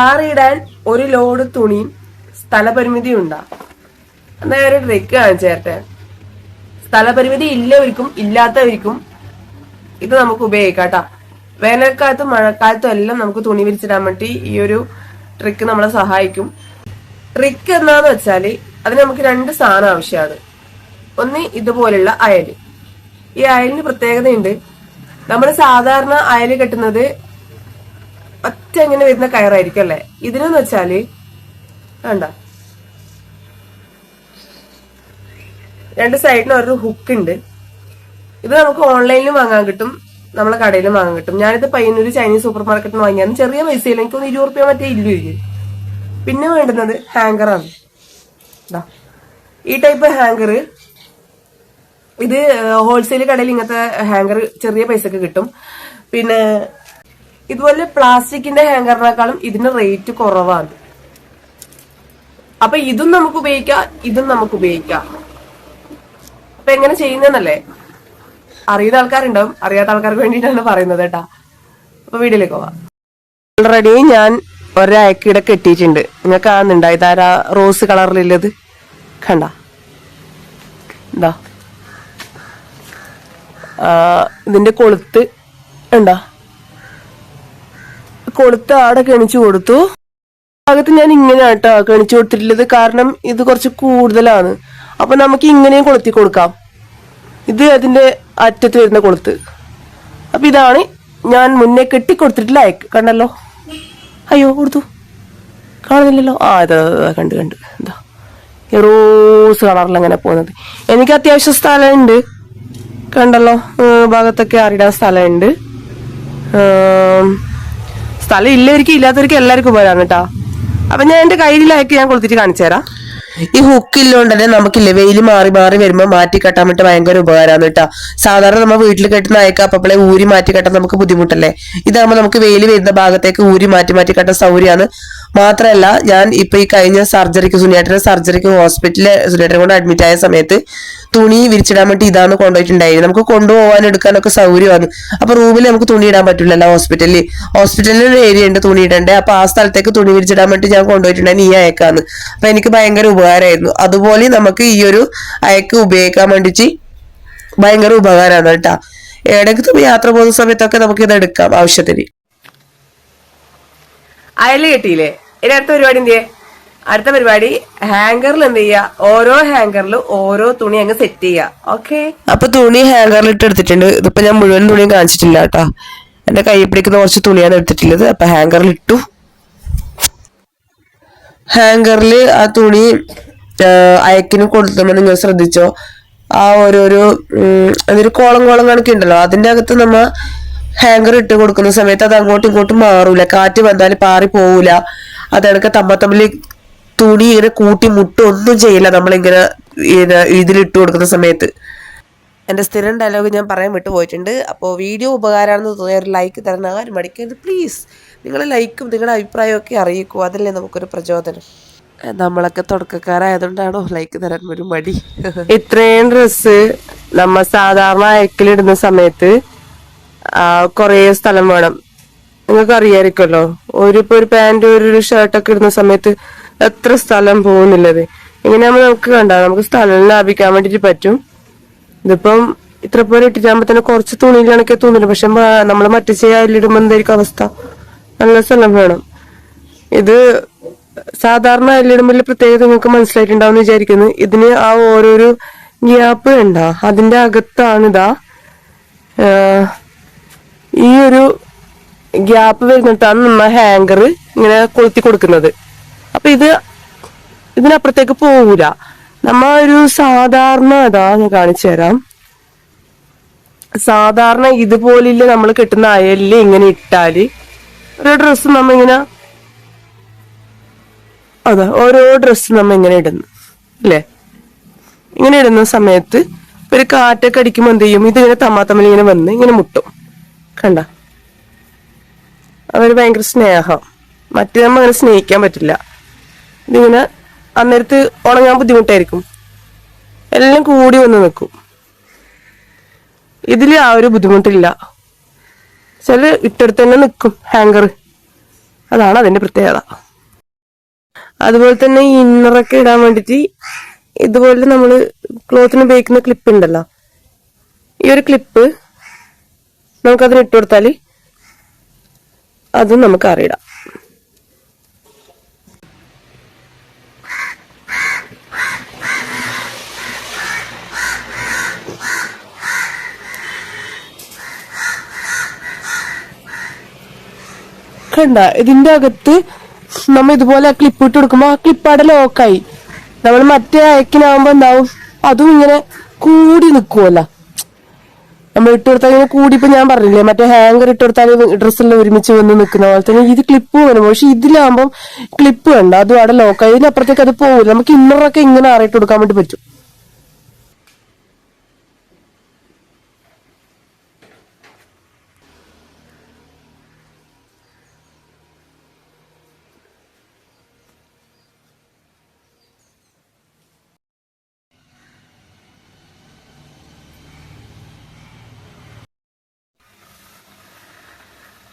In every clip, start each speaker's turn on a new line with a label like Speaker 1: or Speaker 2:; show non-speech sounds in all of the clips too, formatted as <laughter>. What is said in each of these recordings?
Speaker 1: ആറിടാൻ ഒരു ലോഡ് തുണി സ്ഥലപരിമിതി ഉണ്ടാ എന്നാ ഒരു ട്രിക്ക് കാണിച്ചു തരട്ടെ. സ്ഥലപരിമിതി ഇല്ലവർക്കും ഇല്ലാത്തവർക്കും ഇത് നമുക്ക് ഉപയോഗിക്കാം കേട്ടാ. വേനൽക്കാലത്തും മഴക്കാലത്തും എല്ലാം നമുക്ക് തുണി വിരിച്ചിടാൻ വേണ്ടി ഈ ഒരു ട്രിക്ക് നമ്മളെ സഹായിക്കും. ട്രിക്ക് എന്താന്ന് വെച്ചാൽ അതിന് നമുക്ക് രണ്ട് സാധനം ആവശ്യമാണ്. ഒന്ന് ഇതുപോലുള്ള അയൽ. ഈ അയലിന് പ്രത്യേകതയുണ്ട്. നമ്മൾ സാധാരണ അയൽ കെട്ടുന്നത് ഒറ്റ ഇങ്ങനെ വരുന്ന കയറായിരിക്കും അല്ലെ? ഇതിനെന്ന് വെച്ചാൽ വേണ്ട. രണ്ട് സൈഡിന് ഒരു ഹുക്ക് ഉണ്ട്. ഇത് നമുക്ക് ഓൺലൈനിലും വാങ്ങാൻ കിട്ടും നമ്മളെ കടയിലും വാങ്ങാൻ കിട്ടും. ഞാനിത് പയ്യന്നൂര് ചൈനീസ് സൂപ്പർ മാർക്കറ്റിൽ വാങ്ങിയാണ് ചെറിയ പൈസയിൽ എനിക്ക് ഒന്ന് ഇരുപത് റുപ്യ മറ്റേ ഇല്ലു പിന്നെ വേണ്ടുന്നത് ഹാങ്കറാണ് ദാ. ഈ ടൈപ്പ് ഹാങ്കർ ഇത് ഹോൾസെയിൽ കടയിൽ ഇങ്ങനത്തെ ഹാങ്കർ ചെറിയ പൈസക്ക് കിട്ടും. പിന്നെ ഇതുപോലെ പ്ലാസ്റ്റിക്കിന്റെ ഹാങ്കറിനേക്കാളും ഇതിന് റേറ്റ് കുറവാണ്. അപ്പൊ ഇതും നമുക്ക് ഉപയോഗിക്കാം ഇതും നമുക്ക് ഉപയോഗിക്കാം. അപ്പൊ എങ്ങനെ ചെയ്യുന്നതെന്നല്ലേ അറിയുന്ന ആൾക്കാരുണ്ടാവും അറിയാത്ത ആൾക്കാർക്ക് വേണ്ടിയിട്ടാണ് പറയുന്നത് കേട്ടാ. അപ്പൊ വീട്ടിലേക്ക് പോവാം. ഓൾറെഡി ഞാൻ ഒരയക്കിടെ കെട്ടിയിട്ടുണ്ട്. നിങ്ങൾക്ക് കാണുന്നുണ്ടോ ഇതാരാ റോസ് കളറിലുള്ളത് കണ്ട? എന്താ ഇതിന്റെ കൊളുത്ത്. ഉണ്ടാ കൊളുത്ത് ആടെ കെണിച്ചു കൊടുത്തു. ഭാഗത്ത് ഞാൻ ഇങ്ങനെ കേട്ടോ കെണിച്ചു കൊടുത്തിട്ടുള്ളത്. കാരണം ഇത് കുറച്ച് കൂടുതലാണ്. അപ്പൊ നമുക്ക് ഇങ്ങനെയും കൊളുത്തി കൊടുക്കാം. ഇത് അതിന്റെ അറ്റത്ത് വരുന്ന കൊളുത്ത്. അപ്പൊ ഇതാണ് ഞാൻ മുന്നേ കെട്ടി കൊടുത്തിട്ടില്ല അയക്ക്. കണ്ടല്ലോ? അയ്യോ കൊടുത്തു. കാണുന്നില്ലല്ലോ? ആ അതെ കണ്ട് കണ്ട്. എന്താ റോസ് കളറിൽ അങ്ങനെ പോകുന്നത്. എനിക്ക് അത്യാവശ്യം സ്ഥലമുണ്ട്. കണ്ടല്ലോ? ഭാഗത്തൊക്കെ അറിയാൻ സ്ഥലമുണ്ട്. സ്ഥലം ഇല്ലവർക്കും ഇല്ലാത്തവർക്ക് എല്ലാവർക്കും പോരാ കേട്ടാ. അപ്പൊ ഞാൻ എന്റെ കയ്യിലാക്കി ഞാൻ കൊളുത്തിട്ട് കാണിച്ചു തരാം. ഈ ഹുക്ക് ഇല്ലോണ്ട് തന്നെ നമുക്കില്ലേ വെയിൽ മാറി മാറി വരുമ്പോ മാറ്റി കെട്ടാൻ വേണ്ടി ഭയങ്കര ഉപകാരമാണ് കേട്ടോ. സാധാരണ നമ്മൾ വീട്ടിൽ കെട്ടുന്ന അയക്ക അപ്പളെ ഊരി മാറ്റി കെട്ടാൻ നമുക്ക് ബുദ്ധിമുട്ടല്ലേ? ഇതാകുമ്പോൾ നമുക്ക് വെയിൽ വരുന്ന ഭാഗത്തേക്ക് ഊരി മാറ്റി മാറ്റി കെട്ടാൻ സൗകര്യമാണ്. മാത്രമല്ല ഞാൻ ഇപ്പൊ ഈ കഴിഞ്ഞ സർജറിക്ക് സുനിയാട്ടിന്റെ സർജറിക്ക് ഹോസ്പിറ്റലിൽ സുനിയാട്ടിനെ കൊണ്ട് അഡ്മിറ്റ് ആയ സമയത്ത് തുണി വിരിച്ചിടാൻ വേണ്ടി ഇതാണ് കൊണ്ടുപോയിട്ടുണ്ടായിരുന്നത്. നമുക്ക് കൊണ്ടുപോകാൻ എടുക്കാനൊക്കെ സൗകര്യമാണ്. അപ്പൊ റൂമിൽ നമുക്ക് തുണി ഇടാൻ പറ്റില്ലല്ലോ ഹോസ്പിറ്റലിൽ ഹോസ്പിറ്റലിൽ ഒരു ഏരിയ ഉണ്ട് തുണി ഇടണ്ടേ. അപ്പൊ ആ സ്ഥലത്തേക്ക് തുണി വിരിച്ചിടാൻ വേണ്ടി ഞാൻ കൊണ്ടുപോയിട്ടുണ്ടായിരുന്നു ഈ അയക്കാന്ന്. അപ്പൊ എനിക്ക് ഭയങ്കര ഉപകാരമായിരുന്നു. അതുപോലെ നമുക്ക് ഈ ഒരു അയക്ക് ഉപയോഗിക്കാൻ വേണ്ടിച്ച് ഭയങ്കര ഉപകാരമാണ് കേട്ടാ. എവിടേക്ക് യാത്ര പോകുന്ന സമയത്തൊക്കെ നമുക്ക് ഇത് എടുക്കാം ആവശ്യത്തിന്. അയൽ കെട്ടിയില്ലേ? ഇനി അടുത്ത പരിപാടി എന്ത് ചെയ്യേ അടുത്ത പരിപാടി ഹാങ്കറിൽ എന്ത് ചെയ്യുക ഓരോ ഹാങ്കറിലും ഓരോ തുണി അങ്ങ് സെറ്റ് ചെയ്യുക ഓക്കെ അപ്പൊ തുണി ഹാങ്കറിൽ ഇട്ട് എടുത്തിട്ടുണ്ട് ഇതിപ്പോ ഞാൻ മുഴുവൻ തുണിയും കാണിച്ചിട്ടില്ല കേട്ടോ. എന്റെ കൈ പിടിക്കുന്ന കുറച്ച് തുണിയാണ് എടുത്തിട്ടുള്ളത്. അപ്പൊ ഹാങ്കറിൽ ഇട്ടു. ഹാങ്കറിൽ ആ തുണി അയക്കിനും കൊടുത്തുമ്പോൾ നിങ്ങൾ ശ്രദ്ധിച്ചോ. ആ ഓരോരോ അതൊരു കോളം കോളം കണക്കുണ്ടല്ലോ. അതിന്റെ അകത്ത് നമ്മ ഹാങ്കർ ഇട്ട് കൊടുക്കുന്ന സമയത്ത് അത് അങ്ങോട്ടും ഇങ്ങോട്ടും മാറൂല. കാറ്റ് വന്നാൽ പാറി പോവൂല. അതണക്ക് തമ്മ തമ്മിൽ തുണി ഇങ്ങനെ കൂട്ടി മുട്ടും ഒന്നും ചെയ്യില്ല. നമ്മളിങ്ങനെ ഇത് ഇതിലിട്ട് കൊടുക്കുന്ന സമയത്ത്. എന്റെ സ്ഥിരം ഡയലോഗ് ഞാൻ പറയാൻ വിട്ടു പോയിട്ടുണ്ട്. അപ്പോൾ വീഡിയോ ഉപകാരമാണെന്ന് തോന്നിയ ഒരു ലൈക്ക് തരണം. ആരും മടിക്കരുത്. പ്ലീസ് നിങ്ങൾ ലൈക്കും നിങ്ങളുടെ അഭിപ്രായമൊക്കെ അറിയിക്കൂ. അതല്ലേ നമുക്കൊരു പ്രചോദനം. നമ്മളൊക്കെ തുടക്കക്കാരായതുകൊണ്ടാണോ ലൈക്ക് തരാൻ ഒരു മടി? <laughs> ഇത്രയും ഡ്രസ്സ് നമ്മൾ സാധാരണ അയക്കിലിടുന്ന സമയത്ത് കുറേ സ്ഥലം വേണം. നിങ്ങൾക്ക് അറിയായിരിക്കുമല്ലോ ഒരു ഇപ്പൊ ഒരു പാന്റ് ഒരു ഷർട്ടൊക്കെ ഇടുന്ന സമയത്ത് എത്ര സ്ഥലം പോകുന്നില്ലത് ഇങ്ങനെയാകുമ്പോൾ നമുക്ക് കണ്ട? നമുക്ക് സ്ഥലം ലാഭിക്കാൻ വേണ്ടിട്ട് പറ്റും. ഇതിപ്പം ഇത്ര പോലെ ഇട്ടിട്ടാകുമ്പോ തന്നെ കുറച്ച് തുണിയിലാണൊക്കെ തോന്നില്ല പക്ഷെ നമ്മൾ മറ്റു ചെയ്യാലിടുമ്പോ എന്തായിരിക്കും അവസ്ഥ? നല്ല സ്ഥലം വേണം. ഇത് സാധാരണ അല്ലിടുമ്പോൾ പ്രത്യേകത നിങ്ങൾക്ക് മനസ്സിലായിട്ടുണ്ടാവും എന്ന് വിചാരിക്കുന്നു. ഇതിന് ആ ഓരോരോ ഗ്യാപ്പ് ഉണ്ട അതിന്റെ അകത്താണ് ഇതാ ഈ ഒരു ഗ്യാപ്പ് വരുന്നിട്ടാണ് നമ്മ ഹാങ്കർ ഇങ്ങനെ കൊളുത്തി കൊടുക്കുന്നത്. അപ്പൊ ഇത് ഇതിനപ്പുറത്തേക്ക് പോകൂല നമ്മ ഒരു സാധാരണ അതാ ഞാൻ കാണിച്ചു തരാം. സാധാരണ ഇതുപോലില്ല നമ്മൾ കിട്ടുന്ന അയലിൽ ഇങ്ങനെ ഇട്ടാൽ. ഒരു ഡ്രസ്സ് നമ്മ ഇങ്ങനെ അതാ ഓരോ ഡ്രസ്സ് നമ്മ ഇങ്ങനെ ഇടുന്നു അല്ലേ? ഇങ്ങനെ ഇടുന്ന സമയത്ത് ഒരു കാറ്റൊക്കെ അടിക്കുമ്പോൾ എന്ത് ചെയ്യും? ഇതിങ്ങനെ തമ്മാത്തമ്മിൽ ഇങ്ങനെ വന്ന് ഇങ്ങനെ മുട്ടും. കണ്ട? അവർ ഭയങ്കര സ്നേഹം. മറ്റേ നമ്മൾ അങ്ങനെ സ്നേഹിക്കാൻ പറ്റില്ല. ഇതിങ്ങനെ അന്നേരത്ത് ഉണങ്ങാൻ ബുദ്ധിമുട്ടായിരിക്കും. എല്ലാം കൂടി വന്ന് നിൽക്കും. ഇതിൽ ആ ഒരു ബുദ്ധിമുട്ടില്ല. ചില ഇട്ടടുത്ത് തന്നെ നിൽക്കും ഹാങ്കർ അതാണ് അതിന്റെ പ്രത്യേകത. അതുപോലെ തന്നെ ഇന്നറൊക്കെ ഇടാൻ വേണ്ടിയിട്ട് ഇതുപോലെ നമ്മൾ ക്ലോത്തിന് ഉപയോഗിക്കുന്ന ക്ലിപ്പ് ഉണ്ടല്ലോ. ഈ ഒരു ക്ലിപ്പ് നമുക്കതിന് ഇട്ട് കൊടുത്താൽ അതും നമുക്ക് അറിയിടാം കണ്ട. ഇതിന്റെ അകത്ത് നമ്മ ഇതുപോലെ ക്ലിപ്പ് ഇട്ട് കൊടുക്കുമ്പോ ആ ക്ലിപ്പ് അവിടെ ലോക്കായി നമ്മൾ മറ്റേ അയക്കിനാവുമ്പോ എന്താവും? അതും ഇങ്ങനെ കൂടി നിൽക്കുമല്ലോ നമ്മൾ ഇട്ട് കൊടുത്താൽ ഇങ്ങനെ കൂടി ഇപ്പൊ ഞാൻ പറഞ്ഞില്ലേ മറ്റേ ഹാങ്കർ ഇട്ട് കൊടുത്താൽ ഡ്രസ്സെല്ലാം ഒരുമിച്ച് വന്ന് നിൽക്കുന്ന പോലെ തന്നെ ഇത് ക്ലിപ്പ് വരുമ്പോൾ പക്ഷെ ഇതിലാകുമ്പോൾ ക്ലിപ്പ് വേണ്ട അതും അവിടെ ലോക്കായി ഇതിനപ്പുറത്തേക്ക് അത് പോകില്ല നമുക്ക് ഇന്നറൊക്കെ ഇങ്ങനെ അറിയിട്ട് കൊടുക്കാൻ വേണ്ടി പറ്റും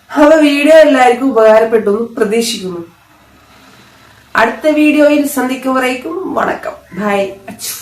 Speaker 1: അപ്പൊ വീഡിയോ എല്ലാവർക്കും ഉപകാരപ്പെട്ടു എന്ന് പ്രതീക്ഷിക്കുന്നു. അടുത്ത വീഡിയോയിൽ സന്ധിക്കുമ്പോഴേക്കും വണക്കം. ബൈ അച്ചു